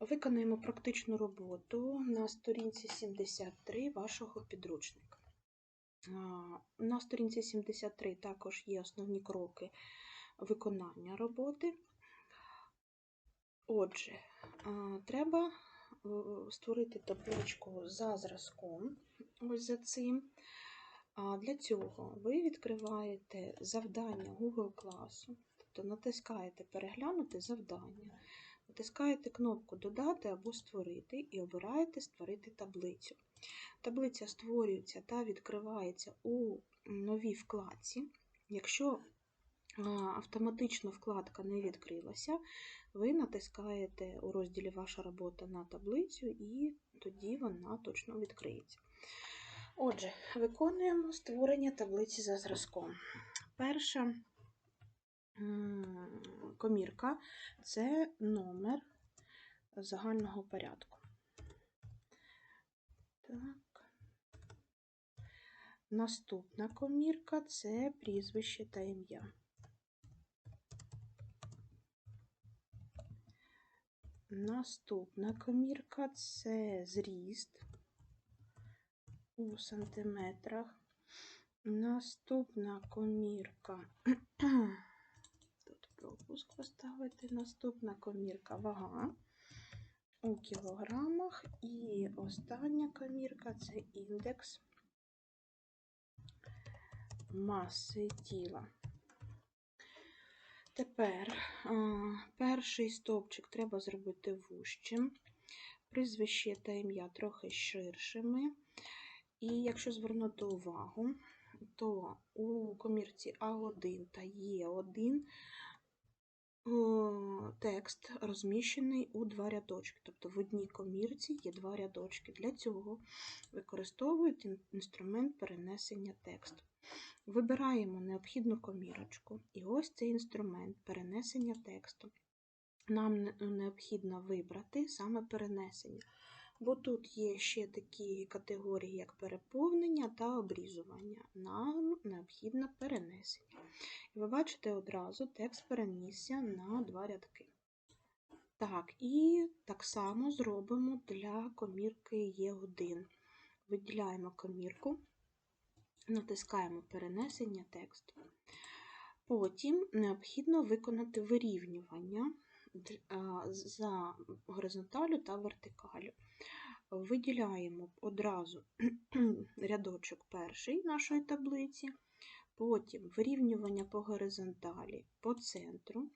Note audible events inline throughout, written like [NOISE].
Виконаємо практичну роботу на сторінці 73 вашого підручника. На сторінці 73 також є основні кроки виконання роботи. Отже, треба створити табличку за зразком, ось за цим. Для цього ви відкриваєте завдання Google класу, тобто натискаєте Переглянути завдання. Натискаєте кнопку Додати або Створити і обираєте Створити таблицю. Таблиця створюється та відкривається у новій вкладці. Якщо автоматично вкладка не відкрилася, ви натискаєте у розділі Ваша робота на таблицю, і тоді вона точно відкриється. Отже, виконуємо створення таблиці за зразком. Перша комірка це номер загального порядку. Так. Наступна комірка це прізвище та ім'я. Наступна комірка це зріст у сантиметрах. Наступна комірка. Пропуск поставити. Наступна комірка вага у кілограмах. І остання комірка це індекс маси тіла. Тепер перший стовпчик треба зробити вужчим, прізвище та ім'я трохи ширшими. І якщо звернути увагу, то у комірці А1 та Е1 о, текст розміщений у два рядочки. Тобто в одній комірці є два рядочки. Для цього використовують інструмент перенесення тексту. Вибираємо необхідну комірочку, і ось цей інструмент перенесення тексту. Нам необхідно вибрати саме перенесення, бо тут є ще такі категорії, як переповнення та обрізування. Нам необхідно перенесення. І ви бачите одразу текст перенісся на два рядки. Так, і так само зробимо для комірки Е1. Виділяємо комірку, натискаємо перенесення тексту. Потім необхідно виконати вирівнювання за горизонталю та вертикалю. Виділяємо одразу [CLEARS THROAT] рядочок перший нашої таблиці, потім вирівнювання по горизонталі по центру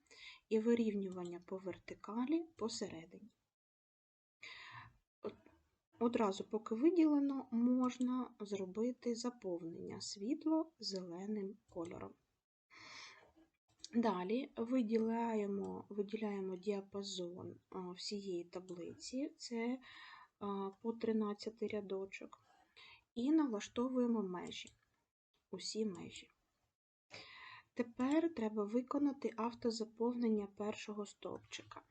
і вирівнювання по вертикалі посередині. Одразу, поки виділено, можна зробити заповнення світло-зеленим кольором. Далі виділяємо, виділяємо діапазон всієї таблиці, це по 13 рядочок, і налаштовуємо межі, усі межі. Тепер треба виконати автозаповнення першого стовпчика.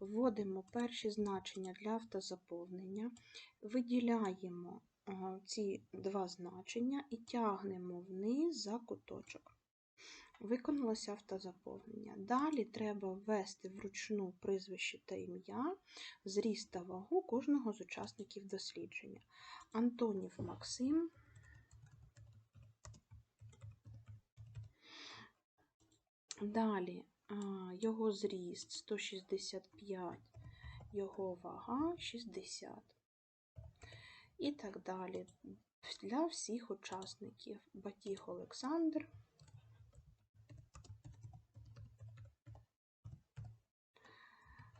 Вводимо перші значення для автозаповнення, виділяємо ці два значення і тягнемо вниз за куточок. Виконалося автозаповнення. Далі треба ввести вручну прізвище та ім'я, зріст та вагу кожного з учасників дослідження. Антонів Максим. Далі його зріст 165, його вага 60. І так далі. Для всіх учасників Батіг Олександр.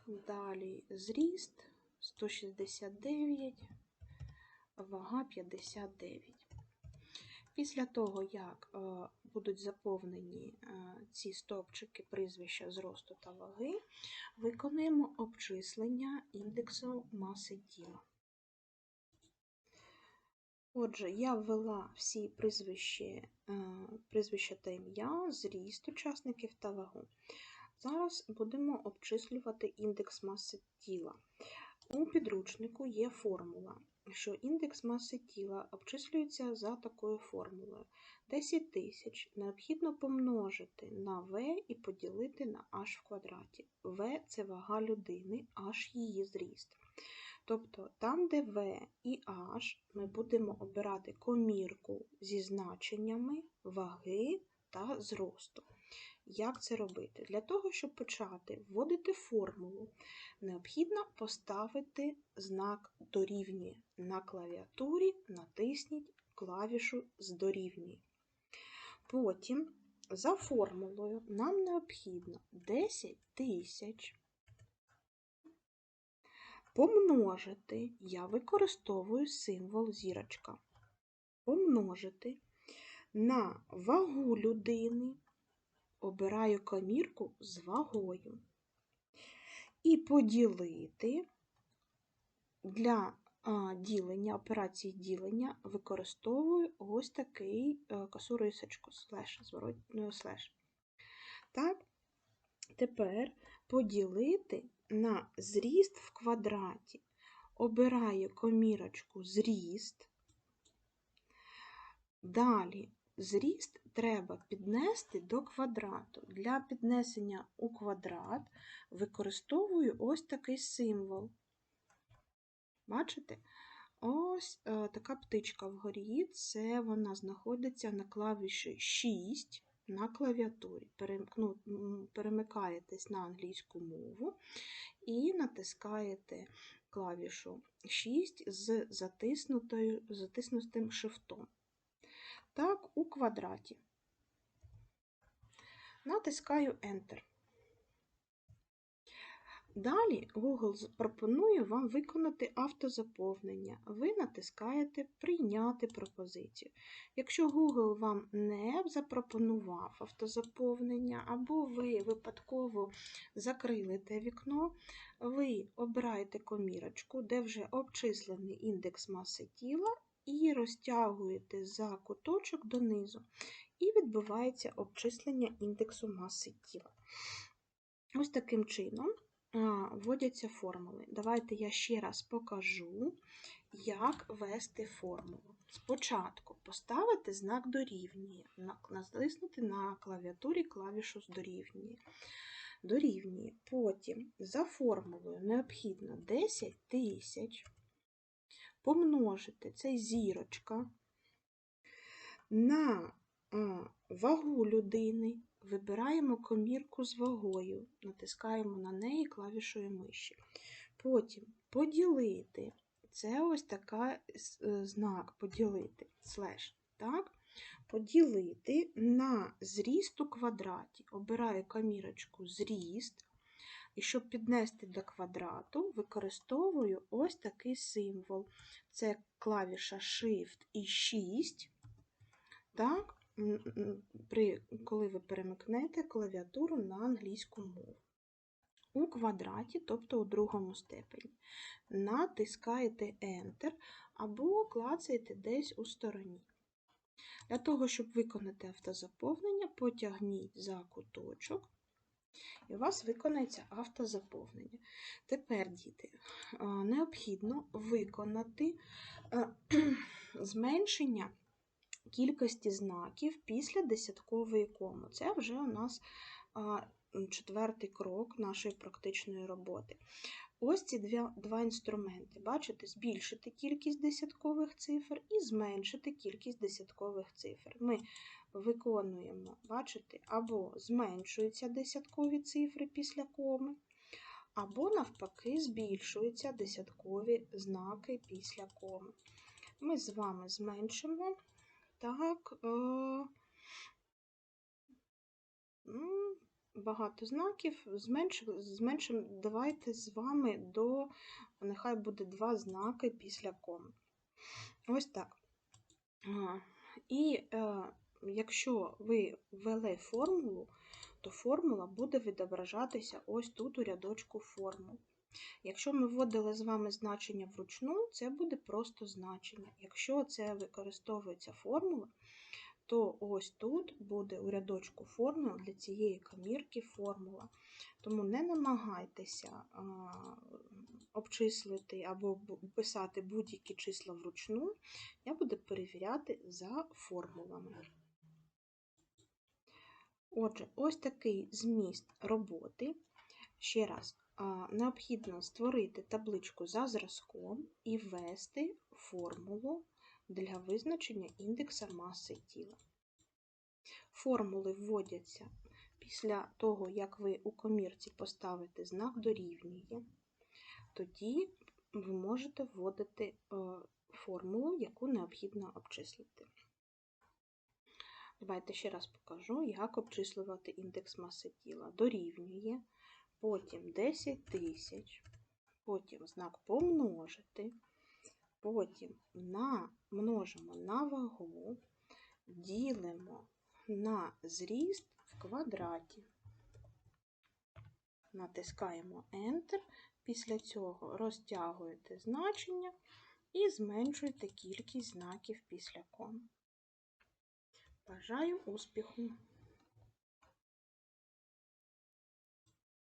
Далі зріст 169, вага 59. Після того, як е, будуть заповнені е, ці стовпчики прізвища зросту та ваги, виконуємо обчислення індексу маси тіла. Отже, я ввела всі прізвища, е, прізвища та ім'я, зріст учасників та вагу. Зараз будемо обчислювати індекс маси тіла. У підручнику є формула що індекс маси тіла обчислюється за такою формулою. 10 тисяч необхідно помножити на В і поділити на h в квадраті. В це вага людини, h її зріст. Тобто там, де В і H, ми будемо обирати комірку зі значеннями ваги та зросту. Як це робити? Для того, щоб почати вводити формулу, необхідно поставити знак дорівнює. На клавіатурі натисніть клавішу з дорівнює. Потім за формулою нам необхідно 10 тисяч помножити, я використовую символ зірочка, помножити на вагу людини, обираю комірку з вагою. І поділити для ділення, операції ділення використовую ось такий косу рисочку, слеш, зворотню слеш. Так, тепер поділити на зріст в квадраті. Обираю комірочку зріст. Далі зріст треба піднести до квадрату. Для піднесення у квадрат використовую ось такий символ. Бачите? Ось е, така птичка вгорі, це вона знаходиться на клавіші 6 на клавіатурі. Ну, перемикаєтесь на англійську мову і натискаєте клавішу 6 з затиснутим шифтом. Так, у квадраті. Натискаю Enter. Далі Google пропонує вам виконати автозаповнення. Ви натискаєте Прийняти пропозицію. Якщо Google вам не запропонував автозаповнення, або ви випадково закрили те вікно, ви обираєте комірочку, де вже обчислений індекс маси тіла, і розтягуєте за куточок донизу, і відбувається обчислення індексу маси тіла. Ось таким чином вводяться формули. Давайте я ще раз покажу, як ввести формулу. Спочатку поставити знак дорівнює, натиснути на клавіатурі клавішу з дорівнює. Дорівнює. Потім за формулою необхідно 10 тисяч помножити цей зірочка на вагу людини Вибираємо комірку з вагою, натискаємо на неї клавішою миші. Потім поділити. Це ось така е, знак поділити, слеш, так? Поділити на зріст у квадраті. Обираю комірочку зріст. І щоб піднести до квадрату, використовую ось такий символ. Це клавіша Shift і 6. Так? при, коли ви перемикнете клавіатуру на англійську мову. У квадраті, тобто у другому степені, натискаєте Enter або клацаєте десь у стороні. Для того, щоб виконати автозаповнення, потягніть за куточок, і у вас виконається автозаповнення. Тепер, діти, необхідно виконати [CLEARS THROAT] зменшення кількості знаків після десяткової коми. Це вже у нас четвертий крок нашої практичної роботи. Ось ці два, два інструменти. Бачите, збільшити кількість десяткових цифр і зменшити кількість десяткових цифр. Ми виконуємо, бачите, або зменшуються десяткові цифри після коми, або, навпаки, збільшуються десяткові знаки після коми. Ми з вами зменшимо так, е, ну, багато знаків. Зменшимо, давайте з вами до, нехай буде два знаки після коми. Ось так. І е, якщо ви ввели формулу, то формула буде відображатися ось тут у рядочку формул. Якщо ми вводили з вами значення вручну, це буде просто значення. Якщо це використовується формула, то ось тут буде у рядочку формула для цієї комірки формула. Тому не намагайтеся обчислити або писати будь-які числа вручну, я буду перевіряти за формулами. Отже, ось такий зміст роботи. Ще раз, необхідно створити табличку за зразком і ввести формулу для визначення індекса маси тіла. Формули вводяться після того, як ви у комірці поставите знак дорівнює. Тоді ви можете вводити е, формулу, яку необхідно обчислити. Давайте ще раз покажу, як обчислювати індекс маси тіла. Дорівнює, потім 10 тисяч, потім знак помножити, потім на, множимо на вагу, ділимо на зріст в квадраті. Натискаємо Enter. Після цього розтягуєте значення і зменшуєте кількість знаків після ком. Бажаю успіху!